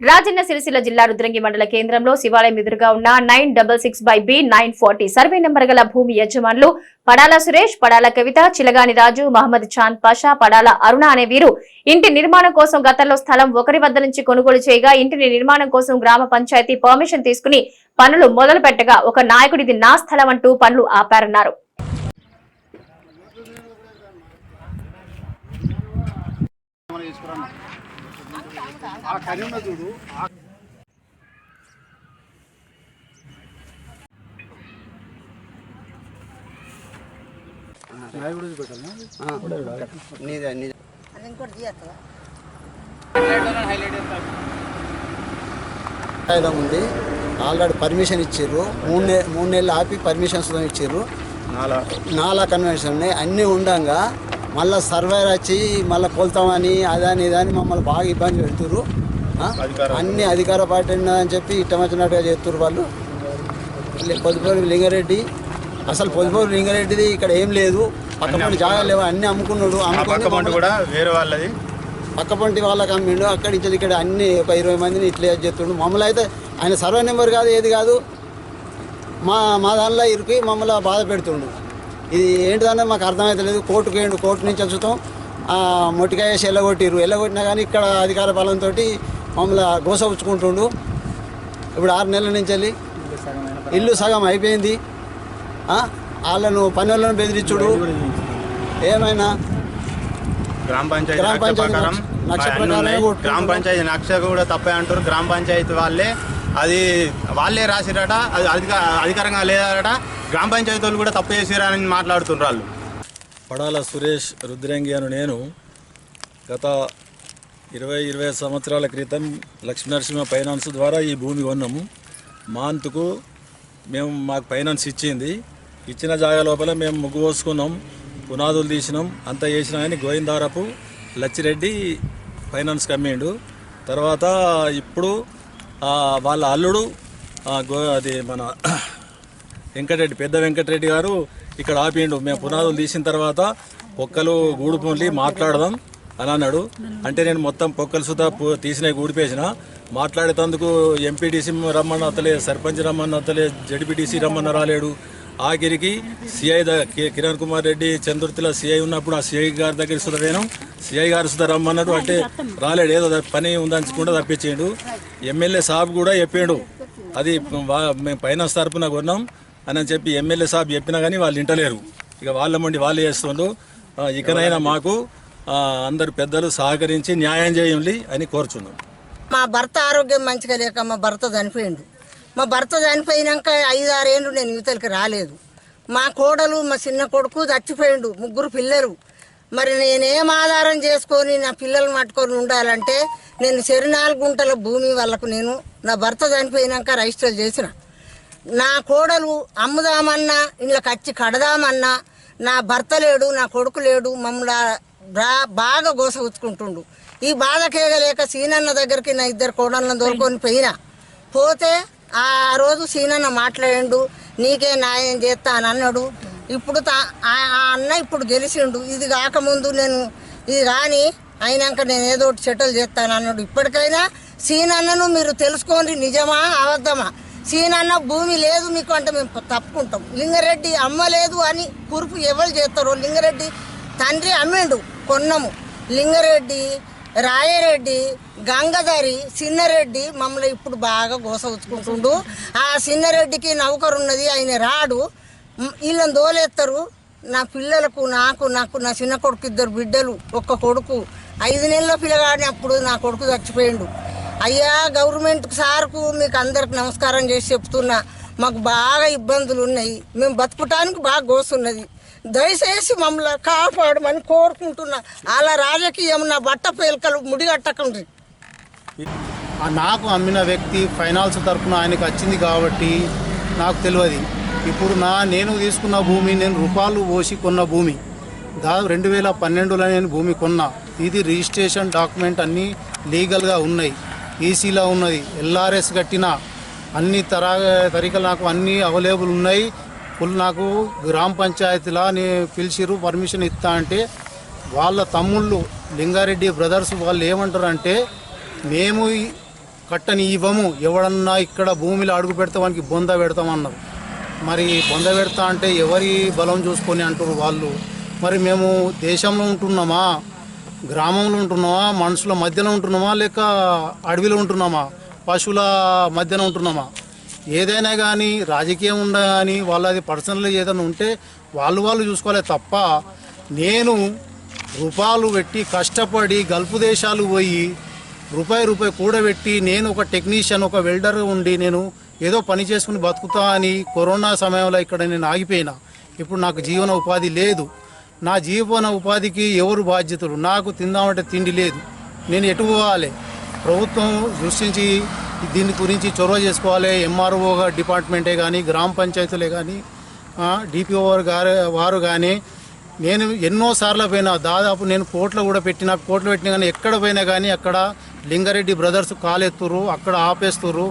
రాజన్న సిరిసిల్ల జిల్లా రుద్రంగి మండల కేంద్రంలో శివాలయం ఎదురుగా ఉన్న nine double six by B nine forty survey number గల భూమి యజమానులు పడాల సురేష్ పడాల కవిత చిలగాని రాజు మహమ్మద్ చాంద్ పాషా పడాల అరుణ అనే వీరు ఇంటి నిర్మాణం కోసం గతంలో స్థలం ఒకరి వద్ద నుంచి కొనుగోలు చేయగా ఇంటిని నిర్మాణం కోసం గ్రామ పంచాయతీ పర్మిషన్ తీసుకుని పనులు మొదలు పెట్టగా ఒక నాయకుడిది నా స్థలం అంటూ పనులు ఆపారన్నారు తీసుకురాను. ఆ కని ఉన్న చూడు. నీదే ఉంది. ఆల్రెడీ పర్మిషన్ ఇచ్చిర్రు మూడు నె మూడు నెలలు ఆపి పర్మిషన్స్ ఇచ్చిర్రు నాలా కన్వెన్షన్ ఉన్నాయి. అన్నీ ఉండంగా మళ్ళీ సర్వేర్ వచ్చి మళ్ళీ కొలుతామని అదని ఇదని మమ్మల్ని బాగా ఇబ్బంది పెడుతుర్రు. ఆ? అన్ని అధికార పార్టీ ఉన్నదని చెప్పి ఇష్టం వచ్చినట్టుగా చేస్తుర్రు వాళ్ళు. పొదుపూరి లింగారెడ్డి అసలు పొదుపూరి లింగారెడ్డిది ఇక్కడ ఏం లేదు. పక్కపంటి జాగా లేవు అన్ని అమ్ముకున్నాడు. అమ్ముకొని పక్క పంట కూడా వేరే వాళ్ళది. పక్కపంటి వాళ్ళకి అమ్మిండు. అక్కడి నుంచి ఇక్కడ అన్ని ఒక ఇరవై మందిని ఇట్లా చేస్తుండు. మమ్మల్ని అయితే ఆయన సర్వే నెంబర్ కాదు ఏది కాదు మా మా దానిలో ఇరికి మమ్మల్ని బాధ పెడుతుండు. ఇది ఏంటిదనే మాకు అర్థమవుతలేదు కోర్టుకు వేయండు కోర్టు నుంచి వచ్చుతాం. మొట్టికాయ వేసి ఎల్లగొట్టిర్రు ఎల్లగొట్టినా కానీ ఇక్కడ అధికార బలంతో మమ్మల్ని గోస ఉంచుకుంటుండు ఇప్పుడు ఆరు నెలల నుంచి వెళ్ళి ఇల్లు సగం అయిపోయింది? వాళ్ళను పని వాళ్ళను బెదిరించుడు. ఏమైనా? గ్రామ పంచాయతీ గ్రామ పంచాయతీ నక్ష- కూడా తప్పే అంటారు గ్రామ పంచాయతీ వాళ్ళే అది వాళ్ళే రాసిరట అది అధిక అధికారంగా లేదట. గ్రామ పంచాయతీ వాళ్ళు కూడా తప్పు చేసిరని మాట్లాడుతున్నారు వాళ్ళు. పడాల సురేష్ రుద్రంగి అను నేను గత ఇరవై ఇరవై సంవత్సరాల క్రితం లక్ష్మీనరసింహ ఫైనాన్స్ ద్వారా ఈ భూమి కొన్నాము. మాంత్కు మేము మాకు ఫైనాన్స్ ఇచ్చింది. ఇచ్చిన జాగా లోపల మేము ముగ్గు పోసుకున్నాం పునాదులు తీసినాం అంతా చేసినా కానీ గోవిందారపు లచ్చిరెడ్డి ఫైనాన్స్ కమ్మిండు. తర్వాత ఇప్పుడు వాళ్ళ అల్లుడు గో అది మన వెంకటరెడ్డి పెద్ద వెంకటరెడ్డి గారు ఇక్కడ ఆపిండు. మేము పునాదులు తీసిన తర్వాత పొక్కలు గూడుపొండి మాట్లాడదాం అని అన్నాడు. అంటే నేను మొత్తం పొక్కలు సుతా పు- తీసిన గూడిపేసిన. మాట్లాడేటందుకు ఎంపీటీసీ రమ్మన్న అత్తలేదు సర్పంచ్ రమ్మన్న అత్తలేదు జడ్పీటీసీ రమ్మన్న రాలేడు. ఆఖరికి సిఐ కిరణ్ కుమార్ రెడ్డి చంద్రుతిలో సిఐ ఉన్నప్పుడు ఆ సిఐ గారి దగ్గర సుధా నేను సిఐ గారు సుధా రమ్మన్నాడు. అంటే రాలేడు. ఏదో పని ఉందనుకుంటే తప్పించేయండు ఎమ్మెల్యే సాబ్ కూడా చెప్పాడు. అది మేము పైన తరపున కొన్నాం. అని అని చెప్పి ఎమ్మెల్యే సాబ్ చెప్పినా కానీ వాళ్ళు వింటలేరు ఇక వాళ్ళ మండి వాళ్ళు చేస్తుండ్రు. ఇకనైనా మాకు అందరు పెద్దలు సహకరించి న్యాయం చేయండి అని కోరుచున్నాం. మా భర్త ఆరోగ్యం మంచిగా లేక మా భర్త చనిపోయిండు. మా భర్త చనిపోయినాక ఐదు ఆరేళ్ళు నేను యువతలకి రాలేదు. మా కోడలు మా చిన్న కొడుకు చచ్చిపోయిండు. ముగ్గురు పిల్లలు. మరి నేనేం ఆధారం చేసుకొని నా పిల్లలు పట్టుకొని ఉండాలంటే నేను చెరు నాలుగు గుంటల భూమి వాళ్ళకు నేను నా భర్త చనిపోయినాక రిజిస్టర్ చేసిన. నా కోడలు అమ్ముదామన్నా ఇళ్ళకి వచ్చి కడదామన్నా నా భర్త లేడు నా కొడుకు లేడు మమ్మల్ని బా- బాగా గోస ఉచ్చుకుంటుండు ఈ బాధ కేగలేక సీనన్న దగ్గరికి నా ఇద్దరు కోడళ్ళను దొరుకొని పోయినా. పోతే ఆ రోజు సీనన్న మాట్లాడిండు నీకే న్యాయం చేస్తా అని అన్నాడు. ఇప్పుడు ఆ ఆ అన్న ఇప్పుడు గెలిచిండు. ఇది కాకముందు నేను ఇది కానీ అయినాక నేను ఏదో ఒకటి సెటిల్ చేస్తాను అన్నాడు ఇప్పటికైనా సీనన్నను మీరు తెలుసుకోండి నిజమా అబద్ధమా? సీనన్న భూమి లేదు మీకు అంటే మేము తప్పుకుంటాం. లింగారెడ్డి అమ్మలేదు అని కురుపు ఎవరు చేస్తారు లింగారెడ్డి తండ్రి అమ్మిండు కొన్నము. లింగారెడ్డి రాయరెడ్డి గంగధరి సిన్నరెడ్డి మమ్మల్ని ఇప్పుడు బాగా గోసవచ్చుకుంటుండు ఆ సిన్నరెడ్డికి నౌకరున్నది ఆయన రాడు. వీళ్ళని దోలేస్తారు నా పిల్లలకు నాకు నాకు నా చిన్న కొడుకు ఇద్దరు బిడ్డలు ఒక్క కొడుకు. ఐదు నెలల పిల్లగాడిని అప్పుడు నా కొడుకు చచ్చిపోయిండు. అయ్యా గవర్నమెంట్ సార్కు మీకు అందరికి నమస్కారం చేసి చెప్తున్నా. మాకు బాగా ఇబ్బందులు ఉన్నాయి. మేము బతుకుటానికి బాగా గోసున్నది. దయచేసి మమ్మల్ని కాపాడమని కోరుకుంటున్నా. అలా రాజకీయం నా బట్ట పేలికలు ముడిగట్టకండి. నాకు అమ్మిన వ్యక్తి ఫైనాన్స్ తరఫున ఆయనకు వచ్చింది కాబట్టి నాకు తెలియదు. ఇప్పుడు నా నేను తీసుకున్న భూమి నేను రూపాయలు పోసి కొన్న భూమి. దాదాపు రెండు వేల పన్నెండులో నేను భూమి కొన్నా. ఇది రిజిస్ట్రేషన్ డాక్యుమెంట్ అన్నీ లీగల్గా ఉన్నాయి. ఈసీలో ఉన్నది. ఎల్ఆర్ఎస్ కట్టిన అన్ని తరా తరికలు నాకు అన్నీ అవైలబుల్ ఉన్నాయి. ఫుల్ నాకు గ్రామ పంచాయతీలా నేను పిలిచిరు పర్మిషన్ ఇస్తా అంటే వాళ్ళ తమ్ముళ్ళు లింగారెడ్డి బ్రదర్స్ వాళ్ళు ఏమంటారు అంటే మేము ఈ కట్టని ఇవ్వము ఎవడన్నా ఇక్కడ భూమిలో అడుగు పెడితే వానికి బొంద పెడతామన్నారు. మరి బొంద పెడతా అంటే ఎవరి బలం చూసుకొని అంటారు వాళ్ళు. మరి మేము దేశంలో ఉంటున్నామా? గ్రామంలో ఉంటున్నామా మనుషుల మధ్యలో ఉంటున్నామా లేక అడవిలో ఉంటున్నామా పశువుల మధ్యన ఉంటున్నామా ఏదైనా కానీ రాజకీయం ఉండ కానీ వాళ్ళది పర్సనల్ ఏదైనా ఉంటే వాళ్ళు వాళ్ళు చూసుకోవాలి తప్ప నేను రూపాయలు పెట్టి కష్టపడి గల్ఫ్ దేశాలు పోయి రూపాయి రూపాయి కూడబెట్టి నేను ఒక టెక్నీషియన్ ఒక వెల్డర్ ఉండి నేను ఏదో పని చేసుకుని బతుకుతా అని కరోనా సమయంలో ఇక్కడ నేను ఆగిపోయినా. ఇప్పుడు నాకు జీవన ఉపాధి లేదు. నా జీవన ఉపాధికి ఎవరు బాధ్యతలు? నాకు తిందామంటే తిండి లేదు. నేను ఎటు పోవాలి? ప్రభుత్వం దృష్టించి దీని గురించి చొరవ చేసుకోవాలి. ఎంఆర్ఓ డిపార్ట్మెంటే కానీ గ్రామ పంచాయతీలే కానీ డిపిఓ గారు వారు కానీ నేను ఎన్నో సార్లు పోయినా దాదాపు నేను కోట్లు కూడా పెట్టిన కోట్లు పెట్టినా కానీ ఎక్కడ పోయినా కానీ అక్కడ లింగారెడ్డి బ్రదర్స్ కాలెత్తురు అక్కడ ఆపేస్తురు